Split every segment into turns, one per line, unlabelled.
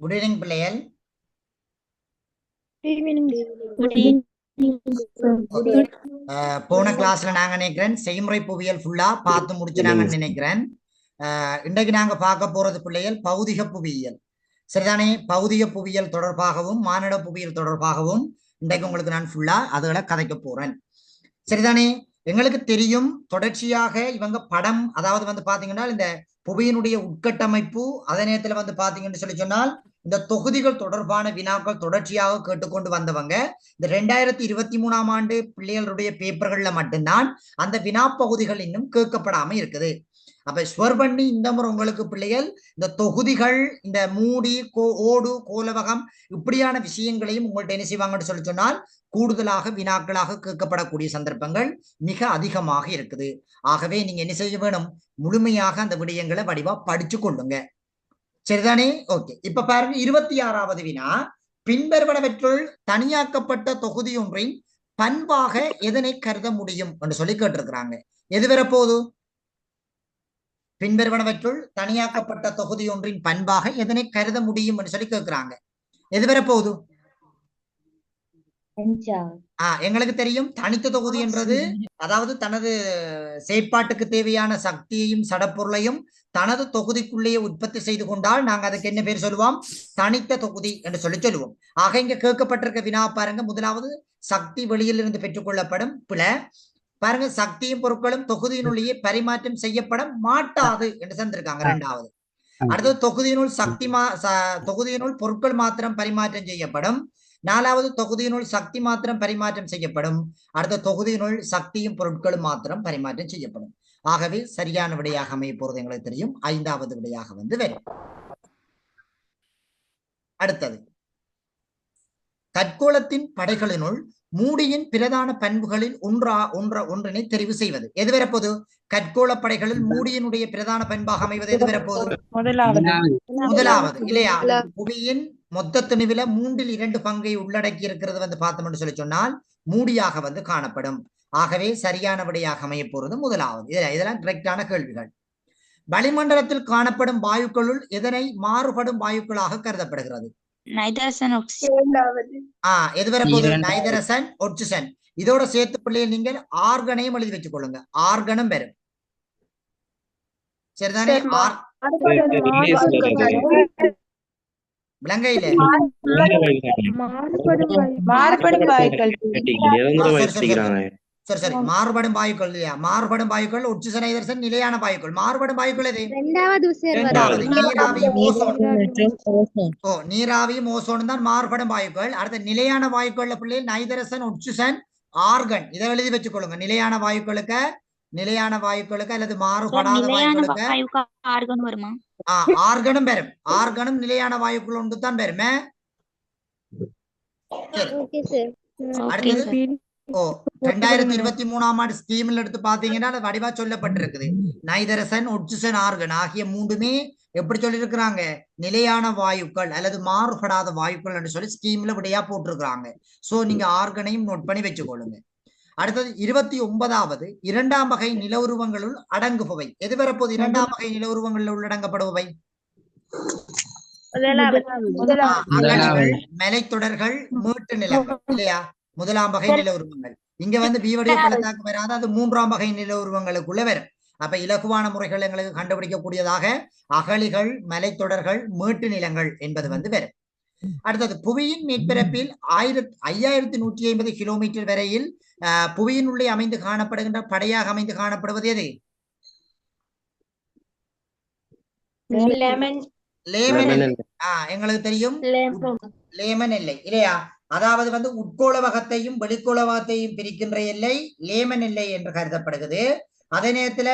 Good evening பிள்ளைகள் போன கிளாஸ்ல நாங்க நினைக்கிறேன் செய்முறை புவியியல் ஃபுல்லா பார்த்து முடிச்சுனாங்கன்னு நினைக்கிறேன். இன்றைக்கு நாங்க பார்க்க போறது பிள்ளைகள் பௌதிக புவியியல். சரிதானே? பௌதிக புவியியல் தொடர்பாகவும் மானிட புவியியல் தொடர்பாகவும் இன்றைக்கு உங்களுக்கு நான் ஃபுல்லா அதுகளை கதைக்க போறேன். சரிதானே? எங்களுக்கு தெரியும் தொடர்ச்சியாக இவங்க படம் அதாவது வந்து பாத்தீங்கன்னா இந்த புவியினுடைய உட்கட்டமைப்பு அதே நேரத்துல வந்து பாத்தீங்கன்னு சொல்லி சொன்னால் இந்த தொகுதிகள் தொடர்பான வினாக்கள் தொடர்ச்சியாக கேட்டுக்கொண்டு வந்தவங்க இந்த ரெண்டாயிரத்தி இருபத்தி மூணாம் ஆண்டு பிள்ளைகளுடைய பேப்பர்கள்ல மட்டும்தான் அந்த வினா பகுதிகள் இன்னும் கேட்கப்படாம இருக்குது. அப்ப ஸ்வர் பண்ணி இந்த முறை உங்களுக்கு பிள்ளைகள் இந்த தொகுதிகள் இந்த மூடி கோ ஓடு கோலவகம் இப்படியான விஷயங்களையும் உங்கள்ட்ட என்ன செய்வாங்கன்னு சொல்லி சொன்னால் கூடுதலாக வினாக்களாக கேட்கப்படக்கூடிய சந்தர்ப்பங்கள் மிக அதிகமாக இருக்குது. ஆகவே நீங்க என்ன செய்ய வேணும்? முழுமையாக அந்த விடயங்களை வடிவா படிச்சு கொள்ளுங்க. சரிதானே? ஓகே. இப்ப பாருங்க இருபத்தி ஆறாவது வினா. பின்வருவனவற்றுள் தனியாக்கப்பட்ட தொகுதி ஒன்றின் பண்பாக எதனை கருத முடியும்? என்று சொல்லி கேட்டிருக்கிறாங்க. எது வரப்போகுது? பின்வருவனவற்றுள் தனியாக்கப்பட்ட தொகுதி ஒன்றின் பண்பாக எதனை கருத முடியும் என்று சொல்லி கேட்கிறாங்க. எது வரப்போகுது ஆஹ் எங்களுக்கு தெரியும் தனித்த தொகுதி என்றது அதாவது தனது செயற்பாட்டுக்கு தேவையான சக்தியையும் சடப்பொருளையும் தனது தொகுதிக்குள்ளேயே உற்பத்தி செய்து கொண்டால் நாங்க அதுக்கு என்ன பேர் சொல்லுவோம்? தனித்த தொகுதி என்று சொல்லி சொல்லுவோம். ஆக இங்க கேட்கப்பட்டிருக்க வினா பாருங்க முதலாவது சக்தி வெளியிலிருந்து பெற்றுக்கொள்ளப்படும் பிழ. பாருங்க சக்தியும் பொருட்களும் தொகுதியினுள்ளேயே பரிமாற்றம் செய்யப்பட மாட்டாது என்று தந்திருக்காங்க இரண்டாவது அடுத்தது தொகுதியினுள் சக்தி மா தொகுதியினுள் பொருட்கள் மாத்திரம் பரிமாற்றம் செய்யப்படும். நாலாவது தொகுதியினுள் சக்தி மாத்திரம் பரிமாற்றம் செய்யப்படும். அடுத்த தொகுதியினுள் சக்தியும் பொருட்களும் மாத்திரம் பரிமாற்றம் செய்யப்படும். ஆகவே சரியான விடையாக அமைய போறது எங்களுக்கு தெரியும். ஐந்தாவது விடையாக வந்து வரும். அடுத்தது. கற்கோளத்தின் படைகளினுள் மூடியின் பிரதான பண்புகளில் ஒன்றா ஒன்ற ஒன்றினை தெரிவு செய்வது. எது வரப்போது கற்கோள படைகளில் மூடியினுடைய பிரதான பண்பாக அமைவது எது வரப்போது
முதலாவது.
முதலாவது. இல்லையா? புவியின் மொத்த திணிவில மூன்றில் இரண்டு பங்கை உள்ளடக்கி இருக்கிறது வந்து பார்த்தோம்னு சொல்லி சொன்னால் மூடியாக வந்து காணப்படும். ஆகவே சரியான விடையாக அமைய போறது முதலாவது. இதுல இதெல்லாம் கரெக்டான கேள்விகள். வளிமண்டலத்தில் காணப்படும் வாயுக்களுள் எதனை மாறுபடும் வாயுக்களாக கருதப்படுகிறது? ஆஹ் எது
இரண்டு.
நைதரசன் ஒட்சிசன் இதோட சேர்த்து பிள்ளைகள் நீங்கள் ஆர்கனையும் எழுதி வச்சுக் கொள்ளுங்க ஆர்கனும் வரும். சரிதானே? விலங்கையில
மாறுபடும் வாயுக்கள்
சரி சரி. மாறுபடும் வாயுக்கள் இல்லையா? மாறுபடும் வாயுக்கள் உச்சிசன் ஐதரசன் நிலையான வாயுக்கள். மாறுபடும் வாயுக்கள் எது? நீராவியும் ஓசோன். ஓ நீராவியும் ஓசோனும் தான் மாறுபடும் வாயுக்கள். அடுத்த நிலையான வாயுக்கள்ல பிள்ளைகள் நைதரசன் உச்சிசன் ஆர்கன். இதை எழுதி வச்சுக்கொள்ளுங்க. நிலையான வாயுக்களுக்கு நிலையான வாயுக்களுக்கு அல்லது மாறுபடாத வாயுக்களுக்கு ஆர்கனும் பெறும். ஆர்கனும் நிலையான வாயுக்கள் ஒன்று தான் பெறுமே அடுத்தது ஓ ரெண்டாயிரத்தி இருபத்தி மூணாம் ஆண்டு ஸ்கீம்ல எடுத்து பாத்தீங்கன்னா அது வடிவா சொல்லப்பட்டிருக்குது. நைதரசன் ஒட்சிசன் ஆர்கன் ஆகிய மூன்றுமே எப்படி சொல்லியிருக்கிறாங்க? நிலையான வாயுக்கள் அல்லது மாறுபடாத வாயுக்கள் என்று சொல்லி ஸ்கீம்ல விடையா போட்டிருக்கிறாங்க. சோ நீங்க ஆர்கனையும் நோட் பண்ணி வச்சுக்கொள்ளுங்க. அடுத்தது இருபத்தி ஒன்பதாவது இரண்டாம் வகை நில உருவங்களுள் அடங்குபவை. எது வரப்போது இரண்டாம் வகை நில உருவங்களில் உள்ளடங்கப்படுபவை மலைத்தொடர்கள் மீட்டு நிலங்கள் இல்லையா? முதலாம் வகை நில உருவங்கள். இங்க வந்து பீவடைய பள்ளத்தாக்கு வராது அது மூன்றாம் வகை நில உருவங்களுக்குள்ள வரும். அப்ப இலகுவான முறைகள் எங்களுக்கு கண்டுபிடிக்கக்கூடியதாக அகழிகள் மலைத்தொடர்கள் மீட்டு நிலங்கள் என்பது வந்து வரும். அடுத்தது புவியின் மேற்பரப்பில் ஆயிரத்தி ஐயாயிரத்தி நூற்றி ஐம்பது கிலோமீட்டர் வரையில் ஆஹ், புவியின் உள்ளே அமைந்து காணப்படுகின்ற படையாக அமைந்து காணப்படுவது எது? லேமன். எல்லை. ஆஹ் எங்களுக்கு தெரியும்? லேமன். எல்லை இல்லையா? அதாவது வந்து உட்கோளவகத்தையும் வெளிக்கோளவகத்தையும் பிரிக்கின்ற எல்லை லேமன் எல்லை என்று கருதப்படுகிறது. அதே நேரத்துல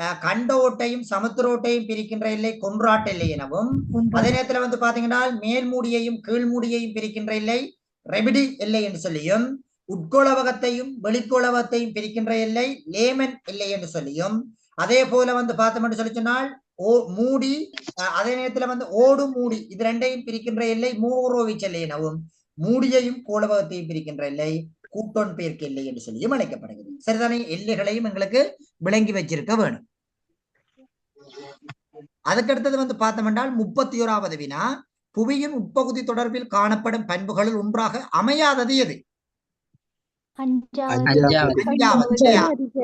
அஹ், கண்ட ஓட்டையும் சமுத்திர ஓட்டையும் பிரிக்கின்ற எல்லை கொன்றாட் எல்லை எனவும் அதே நேரத்துல வந்து பாத்தீங்கன்னா மேல் மூடியையும் கீழ் மூடியையும் பிரிக்கின்ற எல்லை ரெபிடி எல்லை என்று சொல்லியும் உட்கோளவகத்தையும் வெளிக்கோளவகத்தையும் பிரிக்கின்ற எல்லை லேமன் எல்லை என்று சொல்லியும் அதே போல வந்து பார்த்தோம் என்று சொல்லி சொன்னால் ஓ மூடி அதே நேரத்துல வந்து ஓடு மூடி இது ரெண்டையும் பிரிக்கின்ற எல்லை மூரோவிச் எல்லை எனவும் மூடியையும் கோளவகத்தையும் பிரிக்கின்ற எல்லை கூட்டோன் பெயர்க்கு எல்லை என்று சொல்லியும் அழைக்கப்படுகிறது. சரிதானே? எல்லைகளையும் எங்களுக்கு விளங்கி வச்சிருக்க வேணும். அதுக்கடுத்தது வந்து பார்த்தோம் என்றால் முப்பத்தி ஓராவது வினா புவியின் உட்பகுதி தொடர்பில் காணப்படும் பண்புகளில் ஒன்றாக அமையாதது எது?
அஞ்சாவது?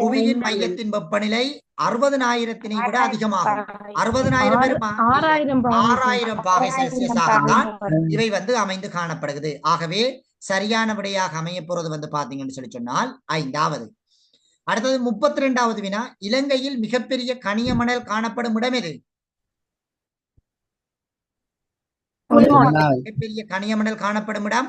புவியின் மையத்தின் வெப்பநிலை அறுபதனாயிரத்தினை விட அதிகமாகும். அறுபதனாயிரம்
ஆறாயிரம்
ஆறாயிரம் பாகை செல்சியஸாகத்தான் இவை வந்து அமைந்து காணப்படுகிறது. ஆகவே சரியான விடையாக அமைய போறது வந்து பாத்தீங்கன்னு சொல்லி சொன்னால் ஐந்தாவது. அடுத்தது முப்பத்தி ரெண்டாவது வினா. இலங்கையில் மிகப்பெரிய கனிய மணல் காணப்படும் இடம் எது? மிகப்பெரிய கனிய மணல் காணப்படும் இடம்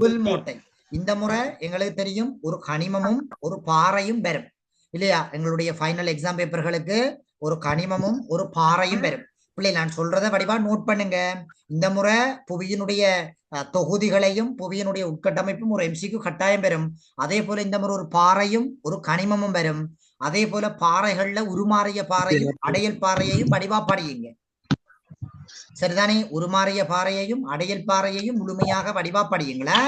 புல்மோட்டை. இந்த முறை எங்களுக்கு தெரியும் ஒரு கனிமமும் ஒரு பாறையும் பெறும். இல்லையா? எங்களுடைய ஃபைனல் எக்ஸாம் பேப்பர்களுக்கு ஒரு கனிமமும் ஒரு பாறையும் பெறும். பிள்ளை நான் சொல்றதை வடிவா நோட் பண்ணுங்க. இந்த முறை புவியினுடைய தொகுதிகளையும் புவியினுடைய உட்கட்டமைப்பும் ஒரு எம்சிக்கு கட்டாயம் பெறும். அதே போல இந்த முறை ஒரு பாறையும் ஒரு கனிமமும் பெறும். அதே போல பாறைகள்ல உருமாறிய பாறையும் அடையல் பாறையையும் வடிவா படியுங்க. சரிதானே? உருமாறிய பாறையையும் அடையல் பாறையையும் முழுமையாக வடிவா படியுங்களா.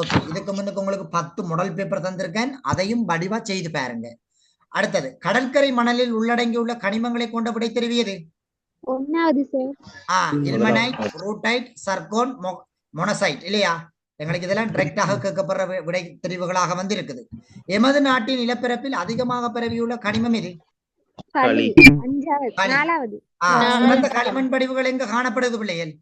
ஓகே இதுக்கு முன்னுக்கு உங்களுக்கு பத்து மாடல் பேப்பர் தந்திருக்கேன். அதையும் வடிவா செய்து பாருங்க. அடுத்தது கடற்கரை மணலில் உள்ளடங்கியுள்ள கனிமங்களை கொண்ட விடை தெரிவியது. மொனசைட் இல்லையா? எங்களுக்கு இதெல்லாம் டிரெக்டாக கேட்கப்படுற விடை தெரிவுகளாக வந்து இருக்குது எமது நாட்டின் நிலப்பரப்பில் அதிகமாக பரவியுள்ள கனிமம் இது
களி. நாலாவது.
ஆ, சிறந்த களிமண் படிவுகள் எங்க காணப்படுது பிள்ளைகள்?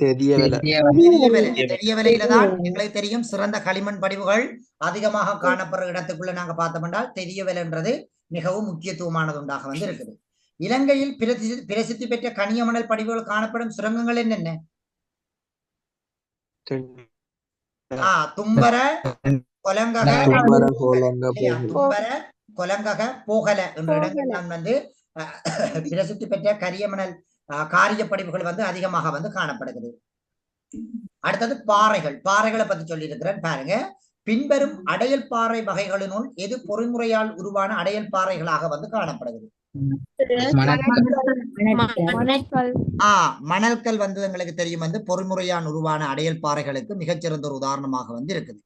தெரியவில்லை
பெரிய விலை பெரிய விலையில தான் எங்களுக்கு தெரியும் சிறந்த களிமண் படிவுகள் அதிகமாக காணப்படுற இடத்துக்குள்ள நாங்க பார்த்தோம் என்றால் தெரிய விலைன்றது மிகவும் முக்கியத்துவமானது உண்டாக வந்து இருக்குது இலங்கையில் பிரசித்தி பிரசித்தி பெற்ற கனிய மணல் படிவுகள் காணப்படும் சுரங்கங்கள் என்னென்ன? ஆ தும்பர கொலங்கக
தும்பர,
கொலங்கக போகல என்ற இடங்கள் தான் வந்து அஹ், பிரசித்தி பெற்ற கரிய மணல் அஹ், காரிய படிவுகள் வந்து அதிகமாக வந்து காணப்படுகிறது. அடுத்தது பாறைகள். பாறைகளை பத்தி சொல்லி இருக்கிறேன் பாருங்க. பின்வரும் அடையல் பாறை வகைகளினுள் எது பொறிமுறையால் உருவான அடையல் பாறைகளாக வந்து காணப்படுகிறது. மணல்கல் வந்து எங்களுக்கு தெரியும் வந்து பொறிமுறையான் உருவான அடையல் பாறைகளுக்கு மிகச்சிறந்த ஒரு உதாரணமாக வந்து இருக்குது.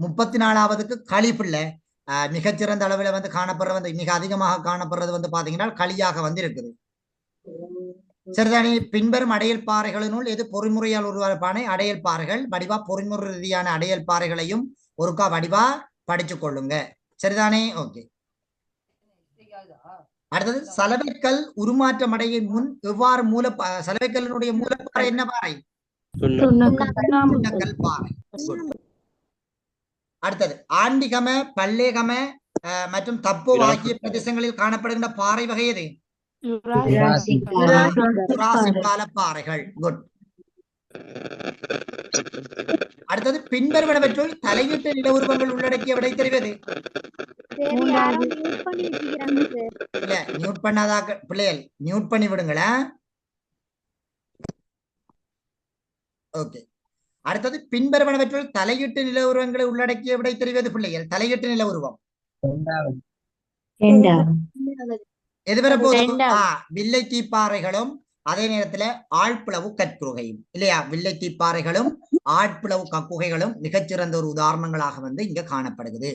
முப்பத்தி நாலாவதுக்கு களிப்பிள்ளை மிகச்சிறந்த அளவில் வந்து காணப்படுற வந்து மிக அதிகமாக காணப்படுறது வந்து பாத்தீங்கன்னா களியாக வந்து இருக்குது சரிதானே பின்வரும் அடையல் பாறைகளினுள் எது பொறிமுறையால் உருவான அடையல் பாறைகள். வடிவா பொறிமுறை ரீதியான அடையல் பாறைகளையும் ஒருக்கா வடிவா படிச்சு கொள்ளுங்க. சரிதானே ஓகே. அடுத்தது சலவைக்கல் உருமாற்றம் அடையும் முன் எவ்வாறு மூல சலவைக்கல்லினுடைய மூலப்பாறை என்ன பாறை? பாறை. அடுத்தது ஆண்டிகம பல்லேகம மற்றும் தப்போ ஆகிய பிரதேசங்களில் காணப்படுகின்ற பாறை வகை எது? கால பாறைகள். குட் அடுத்தது பின்வருவனவற்றுள் தலையீட்டு நில உருவங்கள் உள்ளடக்கிய விடை தெரிவது? இல்ல மியூட் பண்ணாதாக்க பிள்ளைகள் மியூட் பண்ணி விடுங்களேன் ஓகே அடுத்தது பின்வருவனவற்றுள் தலையீட்டு நில உருவங்களை உள்ளடக்கிய விடை தெரிவது பிள்ளைகள். தலையீட்டு நில உருவம் எது வர போதும். வில்லை தீப்பாறைகளும் அதே நேரத்துல ஆழ்பிளவு கற்குகையும் இல்லையா? வில்லை தீப்பாறைகளும் ஆழ்பிளவு கக்குகைகளும் மிகச்சிறந்த ஒரு உதாரணங்களாக வந்து இங்க காணப்படுகிறது.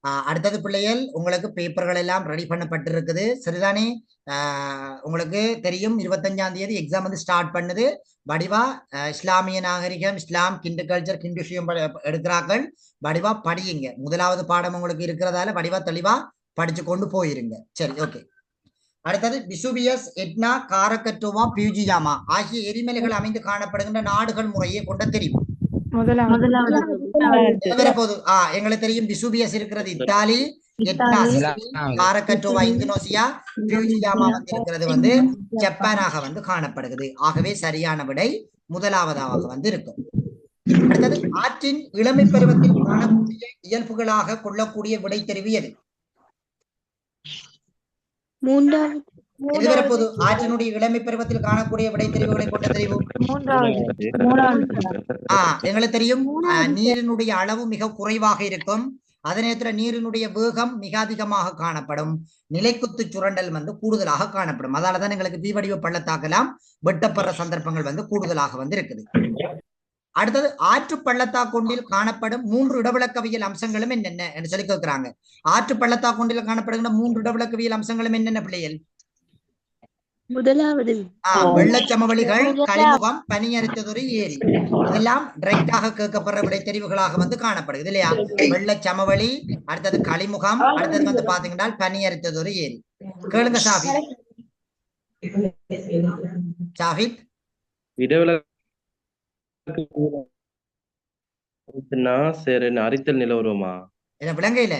அடுத்தது பிள்ளைகள் உங்களுக்கு பேப்பர்கள் எல்லாம் ரெடி பண்ணப்பட்டிருக்குது. சரிதானே? ஆஹ் உங்களுக்கு தெரியும் இருபத்தஞ்சாம் தேதி எக்ஸாம் வந்து ஸ்டார்ட் பண்ணுது. வடிவா இஸ்லாமிய நாகரிகம் இஸ்லாம் கிண்டு கல்ச்சர் கிண்டுஷியம் எடுக்கிறார்கள். வடிவா படியுங்க. முதலாவது பாடம் உங்களுக்கு இருக்கிறதால வடிவா தெளிவா படிச்சு கொண்டு போயிருங்க. சரி ஓகே அடுத்தது பிசுபியஸ் எட்னா காரக்கட்டுவா பியூஜியாமா ஆகிய எரிமலைகள் அமைந்து காணப்படுகின்ற நாடுகள் முறையை கொண்ட தெரியும் எங்களுக்கு தெரியும். விசுபியஸ் இருக்கிறது Italy Etna Sicily, Krakatoa Indonesia Fujiyama வந்து இருக்கிறது வந்து ஜப்பானாக வந்து காணப்படுகிறது. ஆகவே சரியான விடை முதலாவதாக வந்து இருக்கும். அடுத்தது ஆற்றின் இளமை பருவத்தில் காணக்கூடிய இயல்புகளாக கொள்ளக்கூடிய விடை தெரிவு எது
மூன்றாவது.
எது வரப்போது ஆற்றினுடைய இளமை பருவத்தில் காணக்கூடிய விடை தெரிவுகளை கொண்ட தெரிவு? ஆ எங்களுக்கு தெரியும் நீரினுடைய அளவு மிக குறைவாக இருக்கும். அதே நேரத்துல நீரினுடைய வேகம் மிக அதிகமாக காணப்படும். நிலைக்குத்து சுரண்டல் வந்து கூடுதலாக காணப்படும். அதாலதான் எங்களுக்கு தீவடிவ பள்ளத்தாக்கெல்லாம் வெட்டப்படுற சந்தர்ப்பங்கள் வந்து கூடுதலாக வந்து இருக்குது அடுத்தது ஆற்று பள்ளத்தாக்குண்டில் காணப்படும் மூன்று இடவிளக்கவியல் அம்சங்களும் என்னென்ன? என்று சொல்லி கேட்கிறாங்க ஆற்று பள்ளத்தாக்குண்டில் காணப்படுகின்ற மூன்று இடவிளக்கவியல் அம்சங்களும் என்னென்ன பிள்ளைகள்?
முதலாவது
வெள்ளச்சமவெளிகள் கலிமுகம் பனியரித்ததொரு ஏரி. இதெல்லாம் டைரக்டாக கேட்கப்படுற விடை தெரிவுகளாக வந்து காணப்படுது இல்லையா? வெள்ளச்சமவெளி அடுத்தது களிமுகம் அடுத்தது வந்து பாத்தீங்கன்னா பனியரித்ததொரு ஏரி. கேளுங்க
சரி என்ன அறித்தல் நிலவரமா
என்ன விளங்கையில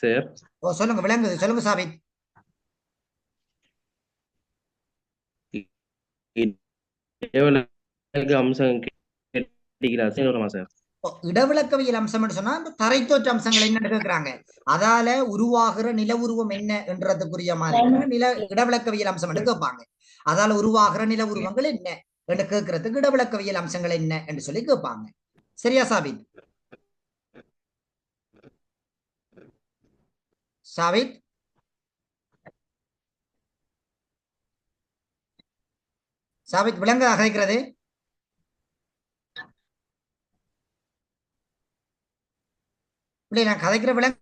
சார்.
ஓ சொல்லுங்க விளங்குது சொல்லுங்க சாஃபித்
இடவிலக்கு அம்சம் கேட்டீங்களா சார்
இடவிளக்கவியல் அம்சம்னு சொன்னா இந்த தரைத்தோற்ற அம்சங்கள் என்னன்னு கேக்குறாங்க. அதால உருவாகிற நில உருவம் என்ன என்றதுக்குரிய மாதிரி. நில இடவிளக்கவியல் அம்சம் கேட்பாங்க. அதால உருவாகிற நில உருவங்கள் என்ன என்று கேட்கறதுக்கு இடவிளக்கவியல் அம்சங்கள் என்ன என்று சொல்லி கேட்பாங்க. சரியா சாபித்? சாபித்? சாபித் விலங்கு அகைக்கிறது இப்படி நான் கதைக்கிற விலங்கு